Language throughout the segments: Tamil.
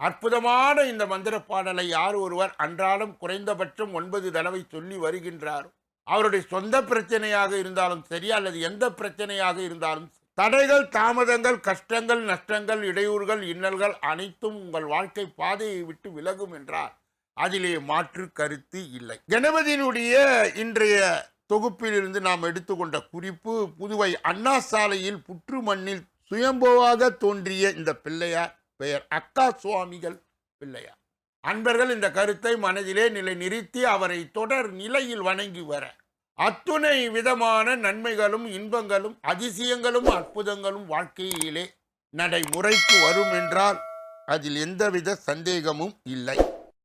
அற்புதமான இந்த மந்திர பாடலை யார் ஒருவர் அன்றாடம் குறைந்தபட்சம் ஒன்பது தடவை சொல்லி வருகின்றார் அவருடைய சொந்த பிரச்சனையாக இருந்தாலும் சரி அல்லது எந்த பிரச்சனையாக இருந்தாலும் தடைகள் தாமதங்கள் கஷ்டங்கள் நஷ்டங்கள் இடையூறுகள் இன்னல்கள் அனைத்தும் உங்கள் வாழ்க்கை பாதையை விட்டு விலகும் என்றார். அதிலே மாற்று கருத்து இல்லை. கணபதியினுடைய இன்றைய தொகுப்பிலிருந்து நாம் எடுத்துக்கொண்ட குறிப்பு புதுவை அண்ணா சாலையில் புற்று மண்ணில் சுயம்புவாக தோன்றிய இந்த பிள்ளையார் பெயர் அக்கா சுவாமிகள் பிள்ளையார். அன்பர்கள் இந்த கருத்தை மனதிலே நிலை நிறுத்தி அவரை தொடர் நிலையில் வணங்கி வர. அத்துணை விதமான நன்மைகளும் இன்பங்களும் அதிசயங்களும் அற்புதங்களும் வாழ்க்கையிலே நடைமுறைக்கு வரும் என்றால் அதில் எந்தவித சந்தேகமும் இல்லை.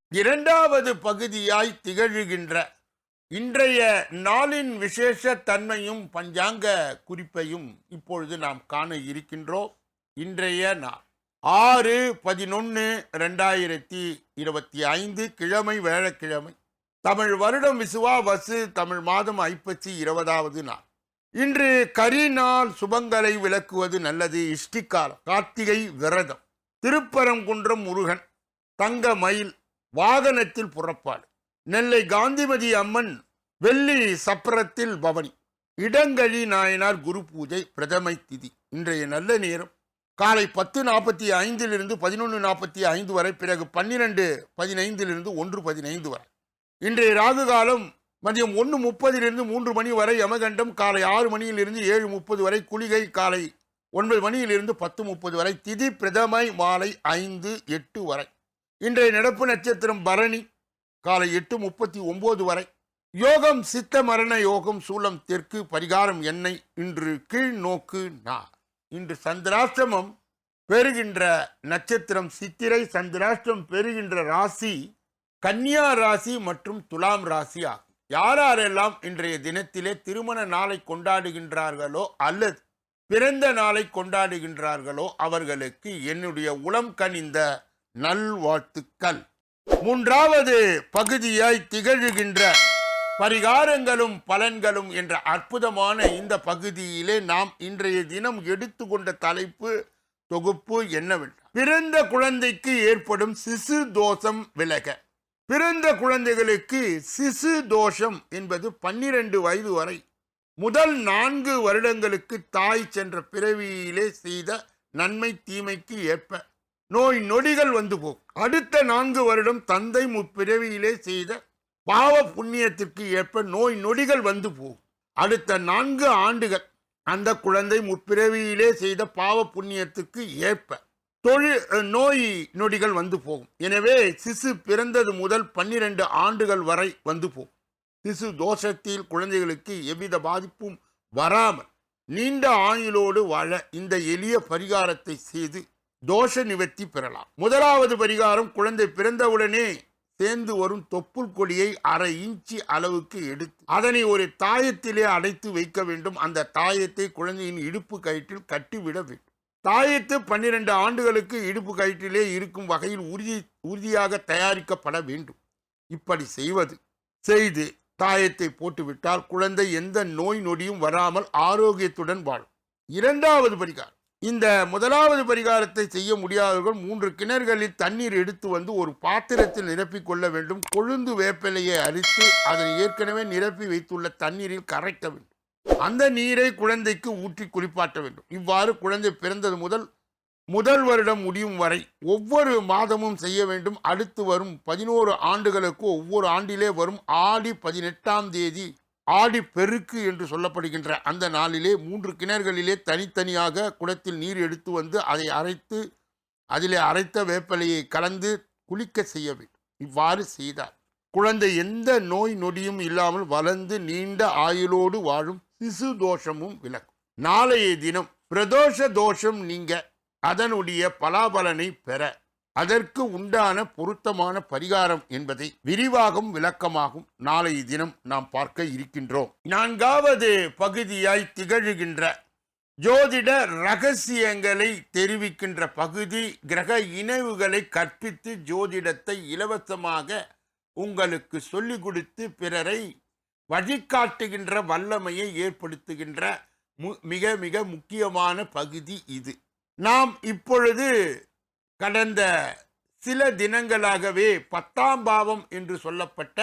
இரண்டாவது பகுதியாய் திகழ்கின்ற இன்றைய நாளின் விசேஷ தன்மையும் பஞ்சாங்க குறிப்பையும் இப்பொழுது நாம் காண இருக்கின்றோம். இன்றைய நாள். ஆறு பதினொன்று ரெண்டாயிரத்தி இருபத்தி ஐந்து கிழமை வேழக்கிழமை. தமிழ் வருடம் விசுவா வசு தமிழ் மாதம் ஐப்பத்தி இருபதாவது நாள். இன்று கரி நாள் சுபங்களை விளக்குவது நல்லது. இஷ்டிக்காலம் கார்த்திகை விரதம் திருப்பரங்குன்றம் முருகன் தங்க மயில் வாகனத்தில் புறப்பாடு நெல்லை காந்திமதி அம்மன் வெள்ளி சப்பரத்தில் பவனி இடங்கழி நாயனார் குரு பூஜை பிரதமை திதி இன்றைய நல்ல நேரம். காலை பத்து நாற்பத்தி ஐந்திலிருந்து பதினொன்று நாற்பத்தி ஐந்து வரை பிறகு பன்னிரெண்டு பதினைந்திலிருந்து ஒன்று பதினைந்து வரை. இன்றைய ராகு காலம் மதியம் ஒன்று முப்பதிலிருந்து மூன்று மணி வரை யமகண்டம் காலை ஆறு மணியிலிருந்து ஏழு முப்பது வரை குளிகை காலை ஒன்பது மணியிலிருந்து பத்து முப்பது வரை திதி பிரதமை மாலை ஐந்து எட்டு வரை. இன்றைய நடப்பு நட்சத்திரம் பரணி காலை எட்டு முப்பத்தி ஒம்பது வரை. யோகம் சித்த மரண யோகம் சூலம் தெற்கு பரிகாரம் எண்ணெய் இன்று கீழ் நோக்கு நா இன்று சந்திராஷ்டமம் பெறுகின்ற நட்சத்திரம் சித்திரை சந்திராஷ்டிரம் பெறுகின்ற ராசி கன்னியா ராசி மற்றும் துலாம் ராசி ஆகும். யாரெல்லாம் இன்றைய தினத்திலே திருமண நாளை கொண்டாடுகின்றார்களோ அல்லது பிறந்த நாளை கொண்டாடுகின்றார்களோ அவர்களுக்கு என்னுடைய உளம் கனிந்த நல்வாழ்த்துக்கள். மூன்றாவது பகுதியாய் திகழ்கின்ற பரிகாரங்களும் பலன்களும் என்ற அற்புதமான இந்த பகுதியிலே நாம் இன்றைய தினம் எடுத்துக்கொண்ட தலைப்பு தொகுப்பு என்னவென்றால் பிறந்த குழந்தைக்கு ஏற்படும் சிசு தோஷம் விலக. பிறந்த குழந்தைகளுக்கு சிசு தோஷம் என்பது பன்னிரண்டு வயது வரை முதல் நான்கு வருடங்களுக்கு தாய் சென்ற பிறவியிலே செய்த நன்மை தீமைக்கு ஏற்ப நோய் நொடிகள் வந்து போகும். அடுத்த நான்கு வருடம் தந்தை முப்பிறவியிலே செய்த பாவ புண்ணியத்திற்கு ஏற்ப நோய் நொடிகள் வந்து போகும். அடுத்த நான்கு ஆண்டுகள் அந்த குழந்தை முற்பிறவியிலே செய்த பாவ புண்ணியத்துக்கு ஏற்ப தொழில் நோய் நொடிகள் வந்து போகும். எனவே சிசு பிறந்தது முதல் பன்னிரண்டு ஆண்டுகள் வரை வந்து போகும். சிசு தோஷத்தில் குழந்தைகளுக்கு எவ்வித பாதிப்பும் வராமல் நீண்ட ஆயுளோடு வாழ இந்த எளிய பரிகாரத்தை செய்து தோஷ நிவர்த்தி பெறலாம். முதலாவது பரிகாரம் குழந்தை பிறந்தவுடனே சேர்ந்து வரும் தொப்புள் கொடியை அரை இன்ச்சு அளவுக்கு எடுத்து அதனை ஒரு தாயத்திலே அடைத்து வைக்க வேண்டும். அந்த தாயத்தை குழந்தையின் இடுப்பு கயிற்றில் கட்டிவிட வேண்டும். தாயத்து பன்னிரண்டு ஆண்டுகளுக்கு இடுப்பு கயிற்றிலே இருக்கும் வகையில் உறுதி உறுதியாக தயாரிக்கப்பட வேண்டும். இப்படி செய்வது செய்து தாயத்தை போட்டுவிட்டால் குழந்தை எந்த நோய் நொடியும் வராமல் ஆரோக்கியத்துடன் வாழும். இரண்டாவது பரிகாரம். இந்த முதலாவது பரிகாரத்தை செய்ய முடியாதவர்கள் மூன்று கிணறுகளில் தண்ணீர் எடுத்து வந்து ஒரு பாத்திரத்தில் நிரப்பிக் கொள்ள வேண்டும். கொழுந்து வேப்பிலையை அரித்து அதனை ஏற்கனவே நிரப்பி வைத்துள்ள தண்ணீரில் கரைக்க வேண்டும். அந்த நீரை குழந்தைக்கு ஊற்றி குளிப்பாட்ட வேண்டும். இவ்வாறு குழந்தை பிறந்தது முதல் முதல் வருடம் முடியும் வரை ஒவ்வொரு மாதமும் செய்ய வேண்டும். அடுத்து வரும் பதினோரு ஆண்டுகளுக்கு ஒவ்வொரு ஆண்டிலே வரும் ஆடி பதினெட்டாம் தேதி ஆடி பெருக்கு என்று சொல்லப்படுகின்ற அந்த நாளிலே மூன்று கிணறுகளிலே தனித்தனியாக குளத்தில் நீர் எடுத்து வந்து அதை அரைத்து அதிலே அரைத்த வேப்பிலையை கலந்து குளிக்க செய்ய வேண்டும். இவ்வாறு செய்தார் குழந்தை எந்த நோய் நொடியும் இல்லாமல் வளர்ந்து நீண்ட ஆயுளோடு வாழும் சிசு தோஷமும் விலகும். நாளைய தினம் பிரதோஷ தோஷம் நீங்க அதனுடைய பலாபலனை பெற அதற்கு உண்டான பொருத்தமான பரிகாரம் என்பதை விரிவாகவும் விளக்கமாகவும் நாளைய தினம் நாம் பார்க்க இருக்கின்றோம். நான்காவது பகுதியாய் திகழ்கின்ற ஜோதிட ரகசியங்களை தெரிவிக்கின்ற பகுதி கிரக இணைவுகளை கற்பித்து ஜோதிடத்தை இலவசமாக உங்களுக்கு சொல்லிக் கொடுத்து பிறரை வழிகாட்டுகின்ற வல்லமையை ஏற்படுத்துகின்ற மு- மிக மிக முக்கியமான பகுதி இது. நாம் இப்பொழுது கடந்த சில தினங்களாகவே பத்தாம் பாவம் என்று சொல்லப்பட்ட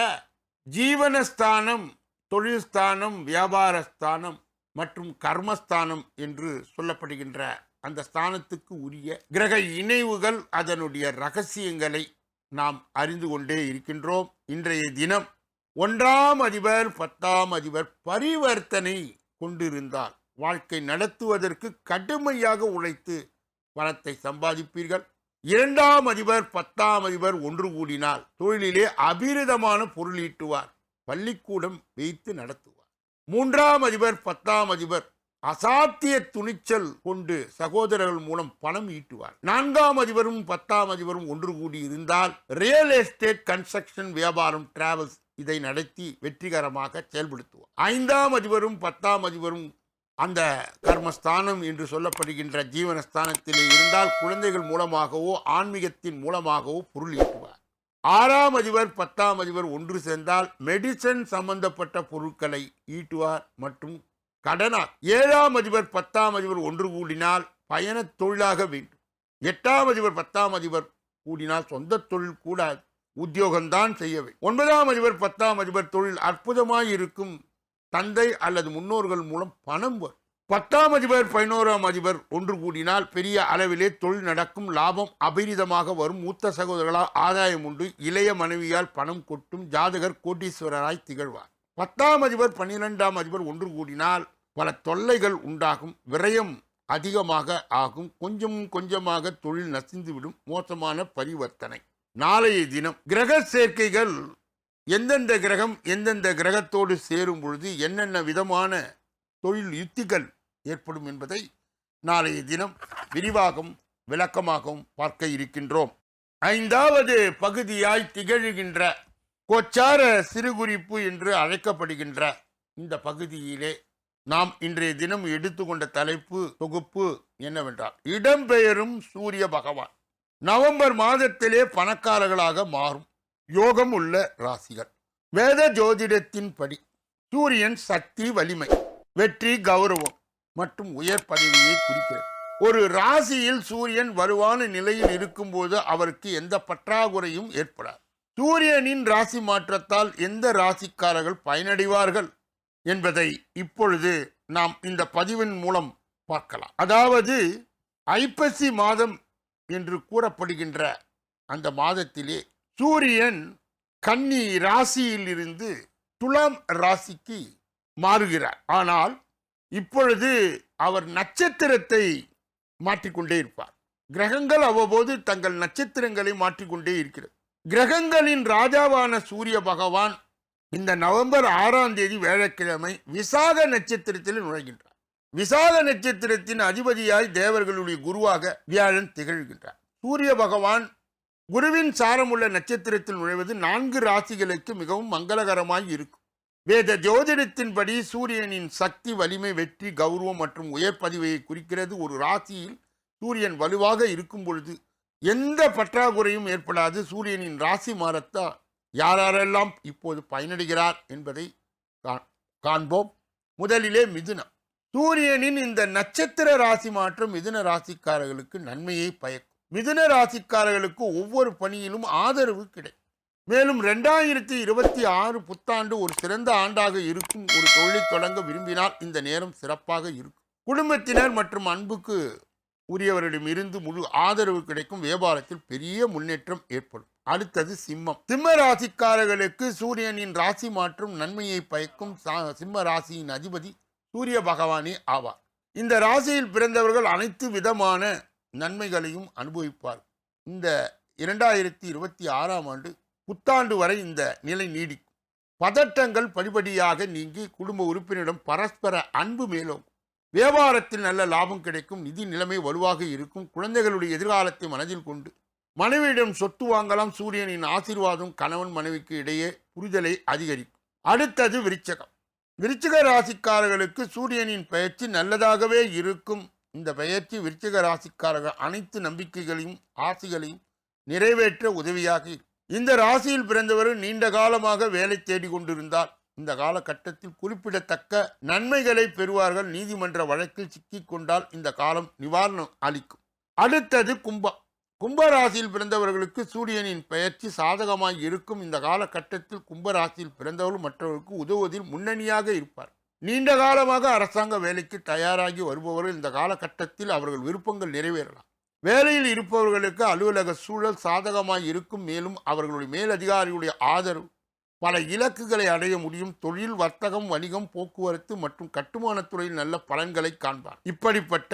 ஜீவனஸ்தானம் தொழில்ஸ்தானம் வியாபாரஸ்தானம் மற்றும் கர்மஸ்தானம் என்று சொல்லப்படுகின்ற அந்த ஸ்தானத்துக்கு உரிய கிரக இணைவுகள் அதனுடைய ரகசியங்களை நாம் அறிந்து கொண்டே இருக்கின்றோம். இன்றைய தினம் ஒன்றாம் அதிபர் பத்தாம் அதிபர் பரிவர்த்தனை கொண்டிருந்தால் வாழ்க்கை நடத்துவதற்கு கடுமையாக உழைத்து பணத்தை சம்பாதிப்பீர்கள். இரண்டாம் அதிபர் பத்தாம் அதிபர் ஒன்று கூடினால் தொழிலிலே அபிரிதமான பொருளீட்டுவார் பள்ளிக்கூடம் வைத்து நடத்துவார். மூன்றாம் அதிபர் பத்தாம் அதிபர் அசாத்திய துணிச்சல் கொண்டு சகோதரர்கள் மூலம் பணம் ஈட்டுவார். நான்காம் அதிபரும் பத்தாம் அதிபரும் ஒன்று கூடி இருந்தால் ரியல் எஸ்டேட் கன்ஸ்ட்ரக்ஷன் வியாபாரம் டிராவல்ஸ் இதை நடத்தி வெற்றிகரமாக செயல்படுத்துவார். ஐந்தாம் அதிபரும் பத்தாம் அதிபரும் அந்த கர்மஸ்தானம் என்று சொல்லப்படுகின்ற ஜீவனஸ்தானத்திலே இருந்தால் குழந்தைகள் மூலமாகவோ ஆன்மீகத்தின் மூலமாகவோ பொருள் ஈட்டுவார். ஆறாம் அதிபர் பத்தாம் அதிபர் ஒன்று சேர்ந்தால் மெடிசன் சம்பந்தப்பட்ட பொருட்களை ஈட்டுவார் மற்றும் கடனார். ஏழாம் அதிபர் பத்தாம் அதிபர் ஒன்று கூடினால் பயணத் தொழிலாக வேண்டும். எட்டாம் அதிபர் பத்தாம் அதிபர் கூடினால் சொந்த தொழில் கூடாது. உத்தியோகம்தான் செய்ய வேண்டும். ஒன்பதாம் அதிபர் பத்தாம் அதிபர் தொழில் அற்புதமாய் இருக்கும் தந்தை அல்லது முன்னோர்கள் மூலம் பணம் வரும் பத்தாம் அதிபர் பதினோராம் அதிபர் ஒன்று கூடினால் பெரிய அளவிலே தொழில் நடக்கும் லாபம் அபரிதமாக வரும். மூத்த சகோதரர்களால் ஆதாயம் உண்டு. இளைய மனைவியால் பணம் கொட்டும் ஜாதகர் கோட்டீஸ்வரராய் திகழ்வார். பத்தாம் அதிபர் பன்னிரெண்டாம் அதிபர் ஒன்று கூடினால் பல தொல்லைகள் உண்டாகும். விரயம் அதிகமாக ஆகும். கொஞ்சம் கொஞ்சமாக தொழில் நசிந்துவிடும். மோசமான பரிவர்த்தனை. நாளைய தினம் கிரக சேர்க்கைகள் எந்தெந்த கிரகம் எந்தெந்த கிரகத்தோடு சேரும் பொழுது என்னென்ன விதமான தொழில் யுத்திகள் ஏற்படும் என்பதை நாளைய தினம் விரிவாகவும் விளக்கமாகவும் பார்க்க இருக்கின்றோம். ஐந்தாவது பகுதியாய் திகழ்கின்ற கோச்சார சிறுகுறிப்பு என்று அழைக்கப்படுகின்ற இந்த பகுதியிலே நாம் இன்றைய தினம் எடுத்துக்கொண்ட தலைப்பு தொகுப்பு என்னவென்றால் இடம்பெயரும் சூரிய பகவான். நவம்பர் மாதத்திலே பணக்காரர்களாக மாறும். யோகம் உள்ள ராசிகள். வேத ஜோதிடத்தின் படி சூரியன் சக்தி வலிமை வெற்றி கௌரவம் மற்றும் உயர் பதவியை குறிக்கிறது. ஒரு ராசியில் சூரியன் வலுவான நிலையில் இருக்கும்போது அவருக்கு எந்த பற்றாக்குறையும் ஏற்படாது. சூரியனின் ராசி மாற்றத்தால் எந்த ராசிக்காரர்கள் பயனடைவார்கள் என்பதை இப்பொழுது நாம் இந்த பதிவின் மூலம் பார்க்கலாம். அதாவது ஐப்பசி மாதம் என்று கூறப்படுகின்ற அந்த மாதத்திலே சூரியன் கன்னி ராசியில் இருந்து துலாம் ராசிக்கு மாறுகிறார். ஆனால் இப்பொழுது அவர் நட்சத்திரத்தை மாற்றிக்கொண்டே இருப்பார். கிரகங்கள் அவ்வப்போது தங்கள் நட்சத்திரங்களை மாற்றிக்கொண்டே இருக்கிறது. கிரகங்களின் ராஜாவான சூரிய பகவான் இந்த நவம்பர் ஆறாம் தேதி வேழக்கிழமை விசாக நட்சத்திரத்தில் நுழைகின்றார். விசாக நட்சத்திரத்தின் அதிபதியாய் தேவர்களுடைய குருவாக வியாழன் திகழ்கின்றார். சூரிய பகவான் குருவின் சாரமுள்ள நட்சத்திரத்தில் நுழைவது நான்கு ராசிகளுக்கு மிகவும் மங்களகரமாய் இருக்கும். வேத ஜோதிடத்தின்படி சூரியனின் சக்தி வலிமை வெற்றி கௌரவம் மற்றும் உயர் பதிவையை குறிக்கிறது. ஒரு ராசியில் சூரியன் வலுவாக இருக்கும் பொழுது எந்த பற்றாக்குறையும் ஏற்படாது. சூரியனின் ராசி மாறத்தால் யாரெல்லாம் இப்போது பயனடைகிறார் என்பதை கா- காண்போம். முதலிலே மிதுனம். சூரியனின் இந்த நட்சத்திர ராசி மாற்றம் மிதுன ராசிக்காரர்களுக்கு நன்மையை பயக்கும். மிதுன ராசிக்காரர்களுக்கு ஒவ்வொரு பணியிலும் ஆதரவு கிடைக்கும் மேலும் ரெண்டாயிரத்தி இருபத்தி ஆறு புத்தாண்டு ஒரு சிறந்த ஆண்டாக இருக்கும் ஒரு தொழிலை தொடங்க விரும்பினால் இந்த நேரம் சிறப்பாக இருக்கும். குடும்பத்தினர் மற்றும் அன்புக்கு உரியவரிடமிருந்து முழு ஆதரவு கிடைக்கும். வியாபாரத்தில் பெரிய முன்னேற்றம் ஏற்படும். அடுத்தது சிம்மம். சிம்ம ராசிக்காரர்களுக்கு சூரியனின் ராசி மாற்றும் நன்மையை பயக்கும். சா- சிம்ம ராசியின் அதிபதி சூரிய பகவானே ஆவார். இந்த ராசியில் பிறந்தவர்கள் அனைத்து விதமான நன்மைகளையும் அனுபவிப்பார். இந்த இரண்டாயிரத்தி இருபத்தி ஆறாம் ஆண்டு புத்தாண்டு வரை இந்த நிலை நீடிக்கும். பதட்டங்கள் படிப்படியாக நீங்கி குடும்ப உறுப்பினரிடம் பரஸ்பர அன்பு மேலும் வியாபாரத்தில் நல்ல லாபம் கிடைக்கும். நிதி நிலைமை வலுவாக இருக்கும். குழந்தைகளுடைய எதிர்காலத்தை மனதில் கொண்டு மனைவியிடம் சொத்து வாங்கலாம். சூரியனின் ஆசீர்வாதம் கணவன் மனைவிக்கு இடையே புரிதலை அதிகரிக்கும். அடுத்தது விருச்சகம். விருச்சிக ராசிக்காரர்களுக்கு சூரியனின் பயிற்சி நல்லதாகவே இருக்கும். இந்த பெயர்ச்சி விருச்சிக ராசிக்காரர்கள் அனைத்து நம்பிக்கைகளையும் ஆசைகளையும் நிறைவேற்ற உதவியாக இந்த ராசியில் பிறந்தவர் நீண்ட காலமாக வேலை தேடி கொண்டிருந்தார். இந்த காலகட்டத்தில் குறிப்பிடத்தக்க நன்மைகளை பெறுவார்கள். நீதிமன்ற வழக்கில் சிக்கிக்கொண்டால் இந்த காலம் நிவாரணம் அளிக்கும். அடுத்தது கும்பம். கும்ப ராசியில் பிறந்தவர்களுக்கு சூரியனின் பெயர்ச்சி சாதகமாக இருக்கும். இந்த காலகட்டத்தில் கும்ப ராசியில் பிறந்தவர்கள் மற்றவர்களுக்கு உதவுவதில் முன்னணியாக இருப்பார். நீண்ட காலமாக அரசாங்க வேலைக்கு தயாராகி வருபவர்கள் இந்த காலகட்டத்தில் அவர்கள் விருப்பங்கள் நிறைவேறலாம். வேலையில் இருப்பவர்களுக்கு அலுவலக சூழல் சாதகமாக இருக்கும். மேலும் அவர்களுடைய மேலதிகாரிகளுடைய ஆதரவு பல இலக்குகளை அடைய முடியும். தொழில் வர்த்தகம் வணிகம் போக்குவரத்து மற்றும் கட்டுமானத்துறையில் நல்ல பலன்களை காண்பார். இப்படிப்பட்ட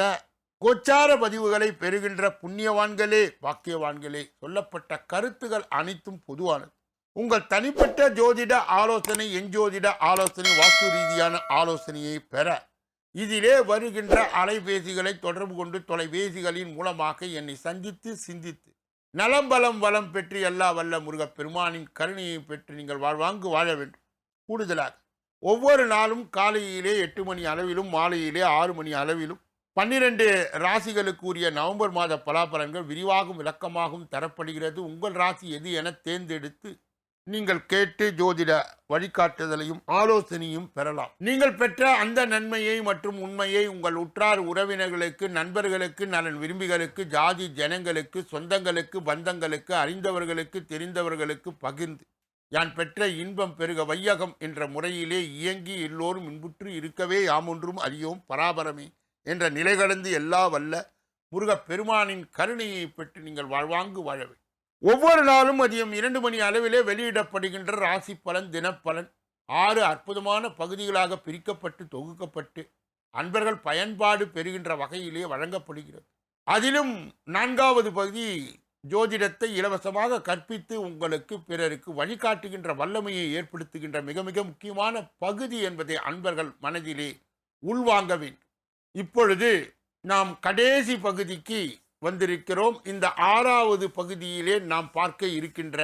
கோச்சார பதிவுகளை பெறுகின்ற புண்ணியவான்களே பாக்கியவான்களே சொல்லப்பட்ட கருத்துகள் அனைத்தும் பொதுவானது. உங்கள் தனிப்பட்ட ஜோதிட ஆலோசனை என் ஜோதிட ஆலோசனை வாஸ்து ரீதியான ஆலோசனையை பெற. இதிலே வருகின்ற அலைபேசிகளை தொடர்பு கொண்டு தொலைபேசிகளின் மூலமாக என்னை சந்தித்து சிந்தித்து. நலம் பலம் வளம் பெற்று எல்லா வல்ல முருகப் பெருமானின் கருணையை பெற்று நீங்கள் வாழ்வாங்கு வாழ வேண்டும். கூடுதலாக ஒவ்வொரு நாளும் காலையிலே எட்டு மணி அளவிலும் மாலையிலே ஆறு மணி அளவிலும் பன்னிரண்டு ராசிகளுக்குரிய நவம்பர் மாத பலாபலன்கள் விரிவாகவும் விளக்கமாகவும் தரப்படுகிறது. உங்கள் ராசி எது என தேர்ந்தெடுத்து நீங்கள் கேட்டு ஜோதிட வழிகாட்டுதலையும் ஆலோசனையும் பெறலாம். நீங்கள் பெற்ற அந்த நன்மையை மற்றும் உண்மையை உங்கள் உற்றார் உறவினர்களுக்கு நண்பர்களுக்கு நலன் விரும்பிகளுக்கு ஜாதி ஜனங்களுக்கு சொந்தங்களுக்கு பந்தங்களுக்கு அறிந்தவர்களுக்கு தெரிந்தவர்களுக்கு பகிர்ந்து யான் பெற்ற இன்பம் பெருக வையகம் என்ற முறையிலே இயங்கி எல்லோரும் இன்புற்று இருக்கவே யாமொன்றும் அறியோம் பராபரமே என்ற நிலை கடந்து எல்லா வல்ல முருகப் பெருமானின் கருணையை பெற்று நீங்கள் வாழ்வாங்கு வாழவே ஒவ்வொரு நாளும் மதியம் இரண்டு மணி அளவிலே வெளியிடப்படுகின்ற ராசி பலன் தினப்பலன் ஆறு அற்புதமான பகுதிகளாக பிரிக்கப்பட்டு தொகுக்கப்பட்டு அன்பர்கள் பயன்பாடு பெறுகின்ற வகையிலே வழங்கப்படுகிறது. அதிலும் நான்காவது பகுதி ஜோதிடத்தை இலவசமாக கற்பித்து உங்களுக்கு பிறருக்கு வழிகாட்டுகின்ற வல்லமையை ஏற்படுத்துகின்ற மிக மிக முக்கியமான பகுதி என்பதை அன்பர்கள் மனதிலே உள்வாங்க வேண்டும். இப்பொழுது நாம் கடைசி பகுதிக்கு வந்திருக்கிறோம். இந்த ஆறாவது பகுதியிலே நாம் பார்க்க இருக்கின்ற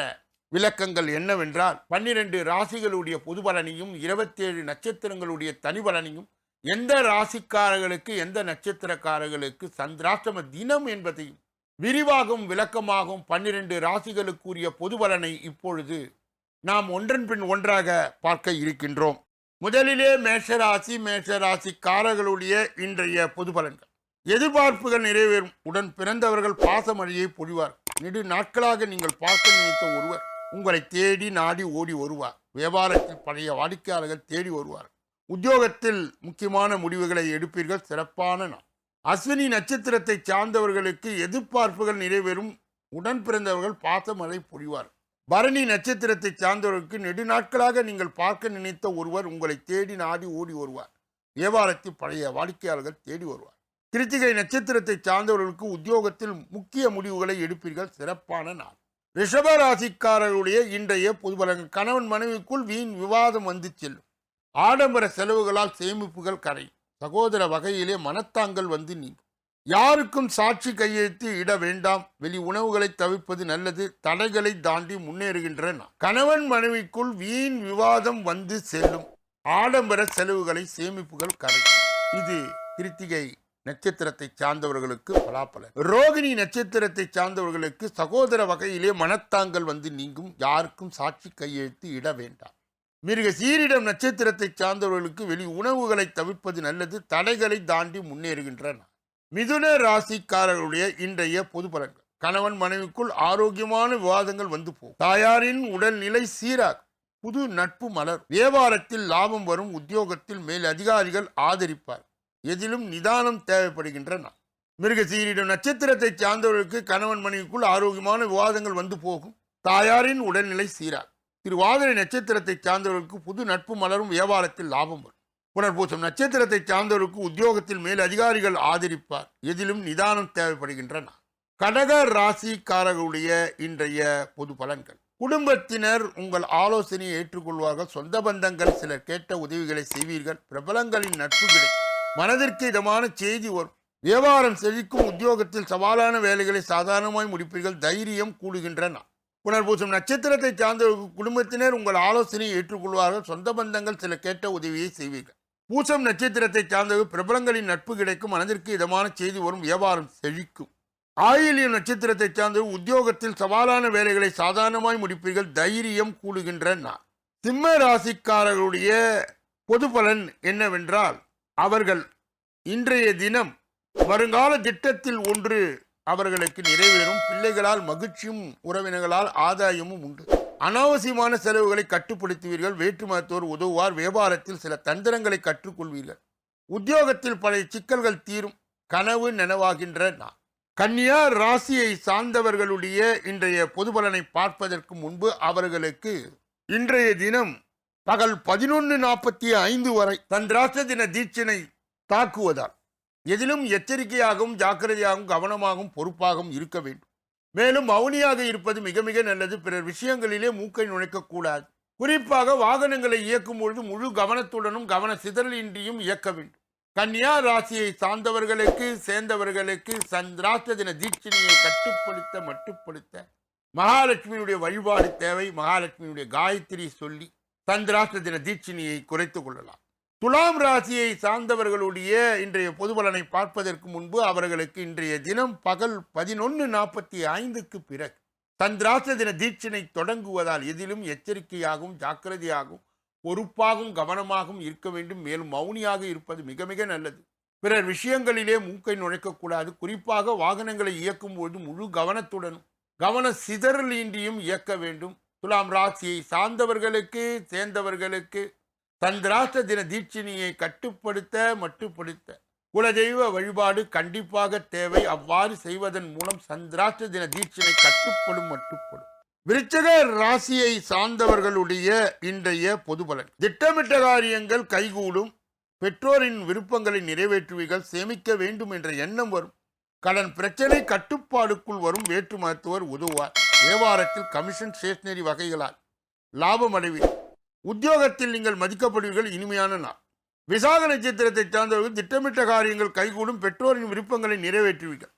விளக்கங்கள் என்னவென்றால் பன்னிரண்டு ராசிகளுடைய பொது பலனையும் இருபத்தேழு நட்சத்திரங்களுடைய தனி பலனையும் எந்த ராசிக்காரர்களுக்கு எந்த நட்சத்திரக்காரர்களுக்கு சந்திராஷ்டம தினம் என்பதையும் விரிவாகவும் விளக்கமாகவும் பன்னிரண்டு ராசிகளுக்குரிய பொது பலனை இப்பொழுது நாம் ஒன்றன் பின் ஒன்றாக பார்க்க இருக்கின்றோம். முதலிலே மேஷராசி மேஷராசிக்காரர்களுடைய இன்றைய பொது பலன்கள். எதிர்பார்ப்புகள் நிறைவேறும். உடன் பிறந்தவர்கள் பாசமழையை பொழிவார். நெடு நாட்களாக நீங்கள் பார்க்க நினைத்த ஒருவர் உங்களை தேடி நாடி ஓடி வருவார். வியாபாரத்தில் பழைய வாடிக்கையாளர்கள் தேடி வருவார். உத்தியோகத்தில் முக்கியமான முடிவுகளை எடுப்பீர்கள். சிறப்பான நாள். அஸ்வினி நட்சத்திரத்தை சார்ந்தவர்களுக்கு எதிர்பார்ப்புகள் நிறைவேறும். உடன் பிறந்தவர்கள் பாசமழை பொழிவார். பரணி நட்சத்திரத்தை சார்ந்தவர்களுக்கு நெடுநாட்களாக நீங்கள் பார்க்க நினைத்த ஒருவர் உங்களை தேடி நாடி ஓடி வருவார். வியாபாரத்தில் பழைய வாடிக்கையாளர்கள் தேடி வருவார். கிருத்திகை நட்சத்திரத்தை சார்ந்தவர்களுக்கு உத்தியோகத்தில் முக்கிய முடிவுகளை எடுப்பீர்கள். சிறப்பான நாள். ரிஷப ராசிக்காரர்களுடைய இன்றைய பொதுபலங்கள் கணவன் மனைவிக்குள் வீண் விவாதம் வந்து செல்லும். ஆடம்பர செலவுகளால் சேமிப்புகள் கரை சகோதர வகையிலே மனத்தாங்கள் வந்து நீங்கும். யாருக்கும் சாட்சி கையெழுத்து இட வேண்டாம். வெளி உணவுகளை தவிர்ப்பது நல்லது. தடைகளை தாண்டி முன்னேறுகின்ற கணவன் மனைவிக்குள் வீண் விவாதம் வந்து செல்லும். ஆடம்பர செலவுகளை சேமிப்புகள் கரை இது கிருத்திகை நட்சத்திரத்தை சார்ந்தவர்களுக்கு பலாப்பலன். ரோகிணி நட்சத்திரத்தை சார்ந்தவர்களுக்கு சகோதர வகையிலே மனத்தாங்கள் வந்து நீங்கும். யாருக்கும் சாட்சி கையெழுத்து இட வேண்டாம். மிருக சீரிடம் நட்சத்திரத்தை சார்ந்தவர்களுக்கு வெளி உணவுகளை தவிர்ப்பது நல்லது. தடைகளை தாண்டி முன்னேறுகின்றன. மிதுன ராசிக்காரர்களுடைய இன்றைய பொது பலன்கள். கணவன் மனைவிக்குள் ஆரோக்கியமான விவாதங்கள் வந்து போகும். தாயாரின் உடல்நிலை சீராகும். புது நட்பு மலர் வியாபாரத்தில் லாபம் வரும். உத்தியோகத்தில் மேல் அதிகாரிகள் ஆதரிப்பார் எதிலும் நிதானம் தேவைப்படுகின்றன. மிருகசீரிடம் நட்சத்திரத்தை சார்ந்தவர்களுக்கு கணவன் மனைவிக்குள் ஆரோக்கியமான விவாதங்கள் வந்து போகும். தாயாரின் உடல்நிலை சீரா. திருவாதிரை நட்சத்திரத்தை சார்ந்தவர்களுக்கு புது நட்பு மலரும் வியாபாரத்தில் லாபம் வரும். புனர்பூசம் நட்சத்திரத்தை சார்ந்தவர்களுக்கு உத்தியோகத்தில் மேல் அதிகாரிகள் ஆதரிப்பார். எதிலும் நிதானம் தேவைப்படுகின்றன. கடக ராசிக்காரர்களுடைய இன்றைய பொது பலன்கள். குடும்பத்தினர் உங்கள் ஆலோசனையை ஏற்றுக்கொள்வார்கள். சொந்த பந்தங்கள் சிலர் கேட்ட உதவிகளை செய்வீர்கள். பிரபலங்களின் நட்பு கிடைக்கும். மனதிற்கு இதமான செய்தி வரும். வியாபாரம் செழிக்கும் உத்தியோகத்தில் சவாலான வேலைகளை சாதாரணமாய் முடிப்பீர்கள். தைரியம் கூடுகின்றன. புனர்பூசம் நட்சத்திரத்தை சார்ந்த குடும்பத்தினர் உங்கள் ஆலோசனையை ஏற்றுக்கொள்வார்கள். சொந்த பந்தங்கள் சில கேட்ட உதவியை செய்வீர்கள். பூசம் நட்சத்திரத்தை சார்ந்தது பிரபலங்களின் நட்பு கிடைக்கும். மனதிற்கு இதமான செய்தி வரும். வியாபாரம் செழிக்கும். ஆயிலியம் நட்சத்திரத்தை சார்ந்தது உத்தியோகத்தில் சவாலான வேலைகளை சாதாரணமாய் முடிப்பீர்கள். தைரியம் கூடுகின்ற நாள் சிம்ம ராசிக்காரர்களுடைய பொது பலன் என்னவென்றால் அவர்கள் இன்றைய தினம் வருங்கால திட்டத்தில் ஒன்று அவர்களுக்கு நிறைவேறும். பிள்ளைகளால் மகிழ்ச்சியும் உறவினர்களால் ஆதாயமும் உண்டு. அனாவசியமான செலவுகளை கட்டுப்படுத்துவீர்கள். வேற்று மருத்துவர் உதவுவார். வியாபாரத்தில் சில தந்திரங்களை கற்றுக்கொள்வீர்கள். உத்தியோகத்தில் பழைய சிக்கல்கள் தீரும். கனவு நனவாகின்ற நான் கன்னியா ராசியை சார்ந்தவர்களுடைய இன்றைய பொதுபலனை பார்ப்பதற்கு முன்பு அவர்களுக்கு இன்றைய தினம் பகல் பதினொன்று நாற்பத்தி ஐந்து வரை தன் தந்திராச தின தீட்சினை தாக்குவதால் எதிலும் எச்சரிக்கையாகவும் ஜாக்கிரதையாகவும் கவனமாகவும் பொறுப்பாகவும் இருக்க வேண்டும். மேலும் மௌனியாக இருப்பது மிக மிக நல்லது. பிறர் விஷயங்களிலே மூக்கை நுழைக்கக்கூடாது. குறிப்பாக வாகனங்களை இயக்கும் பொழுது முழு கவனத்துடனும் கவன சிதறலின்றியும் இயக்க வேண்டும். கன்னியா ராசியை சார்ந்தவர்களுக்கு சேர்ந்தவர்களுக்கு சந்திராஷ்ட தின தீட்சணையை கட்டுப்படுத்த மட்டுப்படுத்த மகாலட்சுமியுடைய வழிபாடு தேவை. மகாலட்சுமியுடைய காயத்ரி சொல்லி சந்திராஷ்ட தின தீட்சினியை குறைத்துக் கொள்ளலாம். துலாம் ராசியை சார்ந்தவர்களுடைய இன்றைய பொது பலனை பார்ப்பதற்கு முன்பு அவர்களுக்கு இன்றைய தினம் பகல் பதினொன்று நாற்பத்தி ஐந்துக்கு பிறகு சந்திராஷ்ட தின தீட்சினை தொடங்குவதால் எதிலும் எச்சரிக்கையாகவும் ஜாக்கிரதையாகவும் பொறுப்பாகவும் கவனமாகவும் இருக்க வேண்டும். மேலும் மௌனியாக இருப்பது மிக மிக நல்லது. பிறர் விஷயங்களிலே மூக்கை நுழைக்கக்கூடாது. குறிப்பாக வாகனங்களை இயக்கும் பொழுது முழு கவனத்துடனும் கவன சிதறலின்றியும் இயக்க வேண்டும். துலாம் ராசியை சார்ந்தவர்களுக்கு சேர்ந்தவர்களுக்கு சந்திராஷ்ட தின தீட்சினியை கட்டுப்படுத்த மட்டுப்படுத்த. குலதெய்வ வழிபாடு கண்டிப்பாக தேவை. அவ்வாறு செய்வதன் மூலம் சந்திராஷ்ட தின தீட்சினை கட்டுப்படும் மட்டுப்படும். விருச்சக ராசியை சார்ந்தவர்களுடைய இன்றைய பொது பலன். திட்டமிட்ட காரியங்கள் கைகூடும். பெற்றோரின் விருப்பங்களை நிறைவேற்றுவீர்கள். சேமிக்க வேண்டும் என்ற எண்ணம் வரும். கடன் பிரச்சனை கட்டுப்பாடுக்குள் வரும். வேற்று மருத்துவர் உதவுவார். வியாபாரத்தில் கமிஷன் ஸ்டேஷனரி வகைகளால் லாபம் அடைவீர்கள் உத்தியோகத்தில் நீங்கள் மதிக்கப்படுவீர்கள் இனிமையான நாள். விசாக நட்சத்திரத்தை சார்ந்தவர்கள் திட்டமிட்ட காரியங்கள் கைகூடும் பெற்றோரின் விருப்பங்களை நிறைவேற்றுவீர்கள்.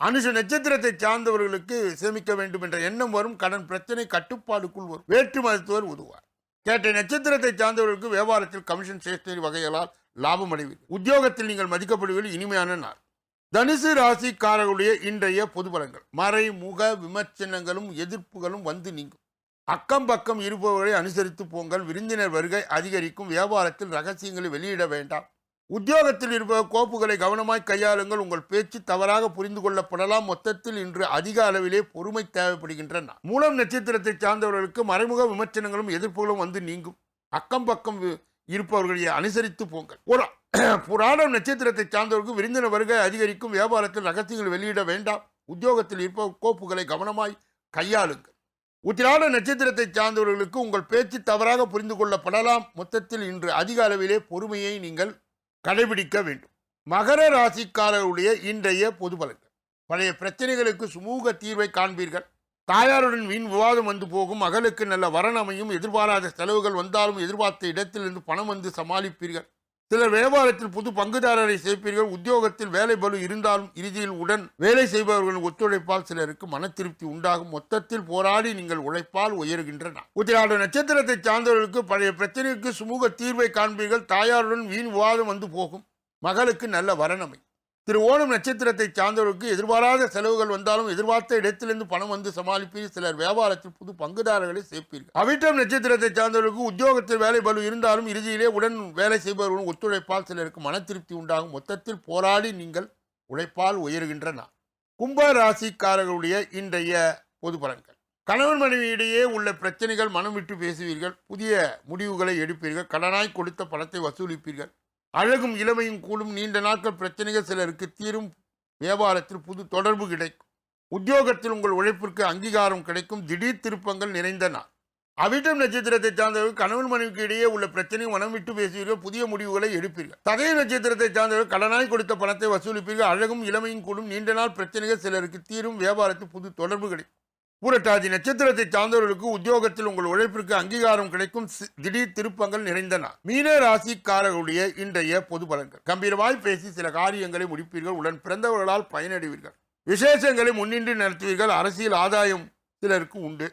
அனுஷ நட்சத்திரத்தை சார்ந்தவர்களுக்கு சேமிக்க வேண்டும் என்ற எண்ணம் வரும். கடன் பிரச்சனை கட்டுப்பாடுக்குள் வரும். வேற்று மருத்துவர் உதவார் கேட்ட நட்சத்திரத்தை சார்ந்தவர்களுக்கு வியாபாரத்தில் கமிஷன் ஸ்டேஷனரி வகைகளால் லாபம் அடைவீர்கள். உத்தியோகத்தில் நீங்கள் மதிக்கப்படுவீர்கள் இனிமையான நாள். தனுசு ராசிக்காரர்களுடைய இன்றைய பொதுபலங்கள் மறைமுக விமர்சனங்களும் எதிர்ப்புகளும் வந்து நீங்கும். அக்கம் பக்கம் இருப்பவர்களை அனுசரித்து போங்கள். விருந்தினர் வருகை அதிகரிக்கும். வியாபாரத்தில் ரகசியங்களை வெளியிட வேண்டாம். உத்தியோகத்தில் இருப்பவர் கோப்புகளை கவனமாய் கையாளுங்கள். உங்கள் பேச்சு தவறாக புரிந்து கொள்ளப்படலாம். மொத்தத்தில் இன்று அதிக அளவிலே பொறுமை தேவைப்படுகின்றன. மூலம் நட்சத்திரத்தை சார்ந்தவர்களுக்கு மறைமுக விமர்சனங்களும் எதிர்ப்புகளும் வந்து நீங்கும். அக்கம் பக்கம் வி- இருப்பவர்களை அனுசரித்து போங்கள். ஒரு புராணம் நட்சத்திரத்தை சார்ந்தவர்களுக்கு விருந்தின வருகை அதிகரிக்கும். வியாபாரத்தில் ரகசியங்கள் வெளியிட வேண்டாம். உத்தியோகத்தில் இருப்ப கோப்புகளை கவனமாய் கையாளுங்கள். உத்திராட நட்சத்திரத்தை சார்ந்தவர்களுக்கு உங்கள் பேச்சு தவறாக புரிந்து கொள்ளப்படலாம். மொத்தத்தில் இன்று அதிக அளவிலே பொறுமையை நீங்கள் கடைபிடிக்க வேண்டும். மகர ராசிக்காரருடைய இன்றைய பொது பலன்கள். பழைய பிரச்சனைகளுக்கு சுமூக தீர்வை காண்பீர்கள். தாயாருடன் வீண் விவாதம் வந்து போகும். மகளுக்கு நல்ல வரன் அமையும். எதிர்பாராத செலவுகள் வந்தாலும் எதிர்பார்த்த இடத்திலிருந்து பணம் வந்து சமாளிப்பீர்கள். சிலர் வியாபாரத்தில் புது பங்குதாரரை சேர்ப்பீர்கள். உத்தியோகத்தில் வேலை பலு இருந்தாலும் இறுதியில் உடன் வேலை செய்பவர்களின் ஒத்துழைப்பால் சிலருக்கு மன திருப்தி உண்டாகும். மொத்தத்தில் போராடி நீங்கள் உழைப்பால் உயர்கின்றன உத்திராட நட்சத்திரத்தை சார்ந்தவர்களுக்கு பழைய பிரச்சனைக்கு சுமூக தீர்வை காண்பீர்கள். தாயாருடன் வீண் விவாதம் வந்து போகும். மகளுக்கு நல்ல வரணமை திரு ஓணம் நட்சத்திரத்தை சார்ந்தவருக்கு எதிர்பாராத செலவுகள் வந்தாலும் எதிர்பார்த்த இடத்திலிருந்து பணம் வந்து சமாளிப்பீர் சிலர் வியாபாரத்தில் புது பங்குதாரர்களை சேர்ப்பீர்கள். அவிட்டம் நட்சத்திரத்தை சார்ந்தவர்களுக்கு உத்தியோகத்தில் வேலை பலு இருந்தாலும் இறுதியிலே உடன் வேலை செய்பவர்களும் ஒத்துழைப்பால் சிலருக்கு மன திருப்தி உண்டாகும். மொத்தத்தில் போராடி நீங்கள் உழைப்பால் உயர்கின்றன. கும்ப ராசிக்காரர்களுடைய இன்றைய பொது பலன்கள். கணவன் மனைவியிடையே உள்ள பிரச்சனைகள் மனம் விட்டு பேசுவீர்கள். புதிய முடிவுகளை எடுப்பீர்கள். கடனாய் கொடுத்த பணத்தை வசூலிப்பீர்கள். அழகும் இளமையும் கூடும் நீண்ட நாட்கள் பிரச்சனைகள் சிலருக்கு தீரும் வியாபாரத்தில் புது தொடர்பு கிடைக்கும். உத்தியோகத்தில் உங்கள் உழைப்பிற்கு அங்கீகாரம் கிடைக்கும். திடீர் திருப்பங்கள் நிறைந்த நாள். அவிட்டம் நட்சத்திரத்தை சார்ந்தவர்கள் கணவன் மனைவிக்கு இடையே உள்ள பிரச்சனை மனம் விட்டு பேசுவீர்கள் புதிய முடிவுகளை எடுப்பீர்கள். ததய நட்சத்திரத்தை சார்ந்தவர்கள் கடனாய் கொடுத்த பணத்தை வசூலிப்பீர்கள். அழகும் இளமையும் கூடும் நீண்ட நாள் பிரச்சனைகள் சிலருக்கு தீரும் வியாபாரத்தில் புது தொடர்பு கிடைக்கும். பூரட்டாதி நட்சத்திரத்தை சார்ந்தவர்களுக்கு உத்தியோகத்தில் உங்கள் உழைப்பிற்கு அங்கீகாரம் கிடைக்கும் திடீர் திருப்பங்கள் நிறைந்தன. மீன ராசிக்காரர்களுடைய இன்றைய பொது பலன்கள். கம்பீரமாய் பேசி சில காரியங்களை முடிப்பீர்கள். உடன் பிறந்தவர்களால் பயனடைவீர்கள். விசேஷங்களை முன்னின்று நடத்துவீர்கள். அரசியல் ஆதாயம் சிலருக்கு உண்டு.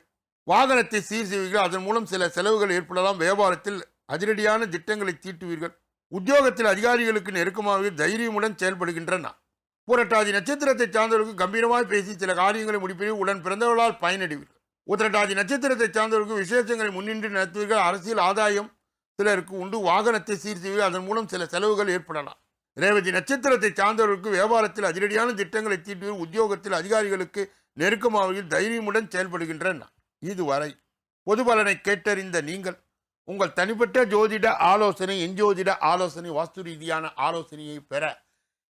வாகனத்தை சீர் செய்வீர்கள் அதன் மூலம் சில செலவுகள் ஏற்படலாம். வியாபாரத்தில் அதிரடியான திட்டங்களை தீட்டுவீர்கள். உத்தியோகத்தில் அதிகாரிகளுக்கு நெருக்கமாக தைரியமுடன் செயல்படுகின்றன. புரட்டாதி நட்சத்திரத்தை சார்ந்தவர்களுக்கு கம்பீரமாய் பேசி சில காரியங்களை முடிப்பீர்கள் உடன் பிறந்தவர்களால் பயனடைவீர்கள். உத்திரட்டாதி நட்சத்திரத்தை சார்ந்தவர்களுக்கு விசேஷங்களை முன்னின்று நடத்துவீர்கள். அரசியல் ஆதாயம் சிலருக்கு உண்டு. வாகனத்தை சீர் செய்வீர்கள் அதன் மூலம் சில செலவுகள் ஏற்படலாம். ரேவதி நட்சத்திரத்தை சார்ந்தவர்களுக்கு வியாபாரத்தில் அதிரடியான திட்டங்களை தீட்டுவீர்கள். உத்தியோகத்தில் அதிகாரிகளுக்கு நெருக்கமாவதில் தைரியமுடன் செயல்படுகின்றன இதுவரை பொது பலனை கேட்டறிந்த நீங்கள் உங்கள் தனிப்பட்ட ஜோதிட ஆலோசனை எஞ்சோதிட ஆலோசனை வாஸ்து ரீதியான ஆலோசனையை பெற